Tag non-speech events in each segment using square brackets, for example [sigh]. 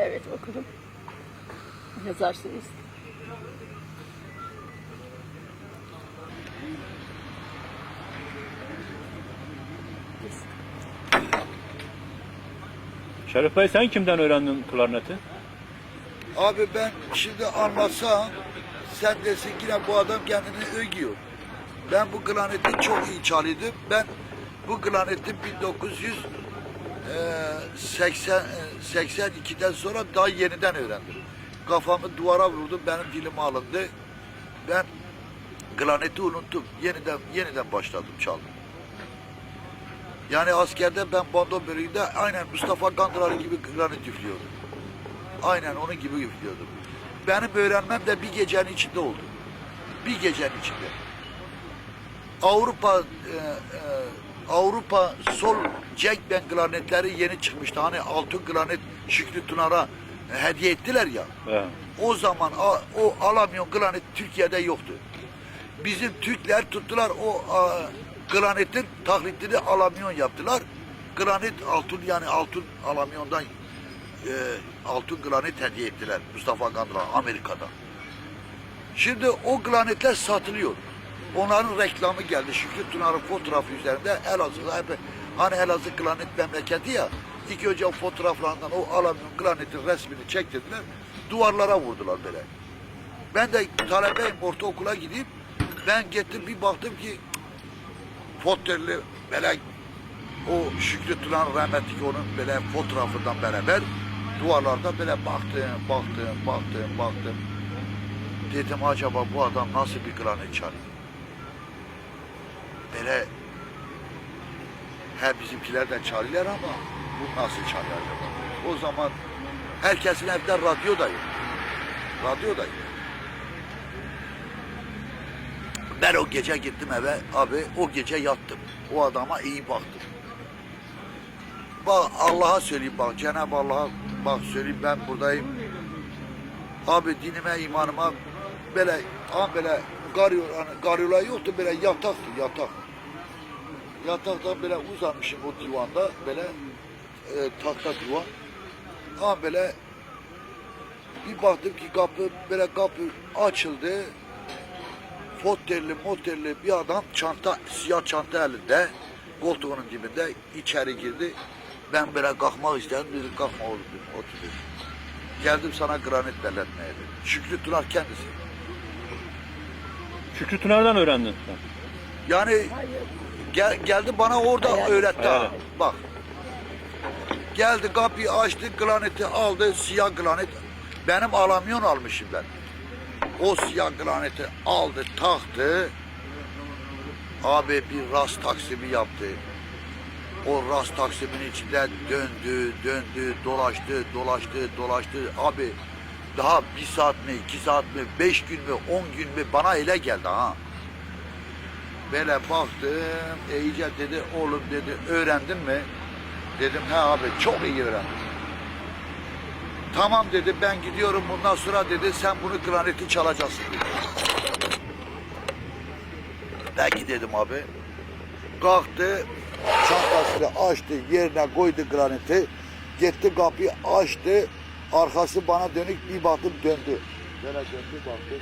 Evet okudum. Yazarsınız. Şerif Bey sen kimden öğrendin klarneti? Abi ben şimdi anlatsam sen desin yine bu adam kendini övüyor. Ben bu klarneti çok iyi çalıyordum. Ben bu klarneti 1980 82'den sonra daha yeniden öğrendim. Kafamı duvara vurdu, benim dilim alındı. Ben klarneti unuttum. Yeniden yeniden başladım çaldım. Yani askerde ben bando bölüğünde aynen Mustafa Kandıralı gibi klarnet üflüyordum. Aynen onun gibi üflüyordum. Benim öğrenmem de bir gecenin içinde oldu. Bir gecenin içinde. Avrupa e, e, Avrupa sol Jackman klarnetleri yeni çıkmıştı. Hani altın klarnet Şükrü Tunar'a e, hediye ettiler ya. He. O zaman o alamyon klarnet Türkiye'de yoktu. Bizim Türkler tuttular o a, klarnetin taklitini alamyon yaptılar. Klarnet altın yani altın alamyondan e, altın klarnet hediye ettiler Mustafa Kandıra Amerika'da. Şimdi o klarnetler satılıyor. Onların reklamı geldi. Şükrü Tunar'ın fotoğrafı üzerinde Elazığ'da hep hani Elazığ klarnet memleketi ya. İlk önce o fotoğraflarından o alamyon klarnetin resmini çektirdiler. Duvarlara vurdular böyle. Ben de talebeyim ortaokula gideyim. Ben gittim bir baktım ki Fotterli böyle o Şükrü Turan rahmetli onun böyle fotoğrafından beraber duvarlarda böyle baktım, baktım, baktım, baktım. Dedim acaba bu adam nasıl bir klarnet çalıyor? Böyle he bizimkiler de çalıyorlar ama bu nasıl çalıyor acaba? O zaman herkesin evde radyo da yok. Radyo da yok. Ben o gece gittim eve abi o gece yattım. O adama iyi baktım. Bak Allah'a söyleyeyim bak Cenab-ı Allah'a bak söyleyeyim ben buradayım. Abi dinime imanıma böyle ha böyle garyo, hani garyola yoktu böyle yataktı yatak. Yatakta böyle uzanmışım o divanda böyle e, tahta divan. Ha böyle bir baktım ki kapı böyle kapı açıldı fotelli motelli bir adam çanta siyah çanta elinde koltuğunun dibinde içeri girdi. Ben böyle kalkmak istedim dedim kalkma oğlum dedim otur dedim. Geldim sana granit belletmeye dedim. Şükrü Tunar kendisi. Şükrü Tünar'dan öğrendin sen. Yani gel, geldi bana orada Hayal. öğretti ha. Hayal. Bak. Geldi kapıyı açtı graniti aldı siyah granit. Benim alamyon almışım ben. O siyah graniti aldı taktı. Abi bir ras taksimi yaptı. O ras taksimin içinde döndü, döndü, dolaştı, dolaştı, dolaştı. Abi daha bir saat mi, iki saat mi, beş gün mü, on gün mü bana ele geldi ha. Böyle baktım, iyice dedi, oğlum dedi, öğrendin mi? Dedim, he abi çok iyi öğrendim. Tamam dedi, ben gidiyorum bundan sonra dedi, sen bunu klarneti çalacaksın dedi. Peki dedim abi. Kalktı, çantasını açtı, yerine koydu klarneti. Gitti kapıyı açtı, arkası bana dönük bir baktım döndü. Böyle döndü baktım.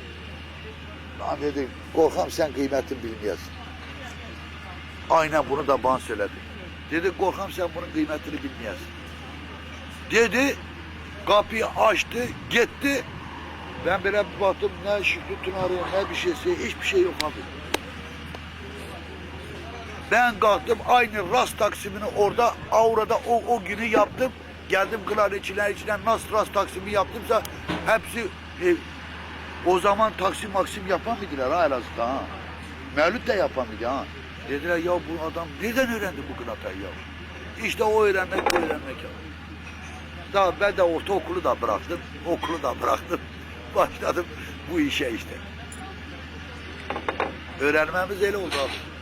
Lan dedi, korkam sen kıymetini bilmiyorsun. Aynen bunu da bana söyledi. Dedi korkam sen bunun kıymetini bilmiyorsun. Dedi kapıyı açtı gitti. Ben böyle bir baktım ne Şükrü Tunar'ı ne bir şeysi hiçbir şey yok abi. Ben kalktım aynı ras taksimini orada Avra'da o, o günü yaptım. Geldim klarnetçiler içine nasıl ras taksimi yaptımsa hepsi e, o zaman taksim maksim yapan mıydılar ha Elazığ'da ha. Mevlüt de yapan mıydı ha. Dediler ya bu adam nereden öğrendi bu kınatayı ya? İşte o öğrenmek, o öğrenmek ya. Daha ben de ortaokulu da bıraktım, okulu da bıraktım. [laughs] Başladım bu işe işte. Öğrenmemiz öyle oldu abi.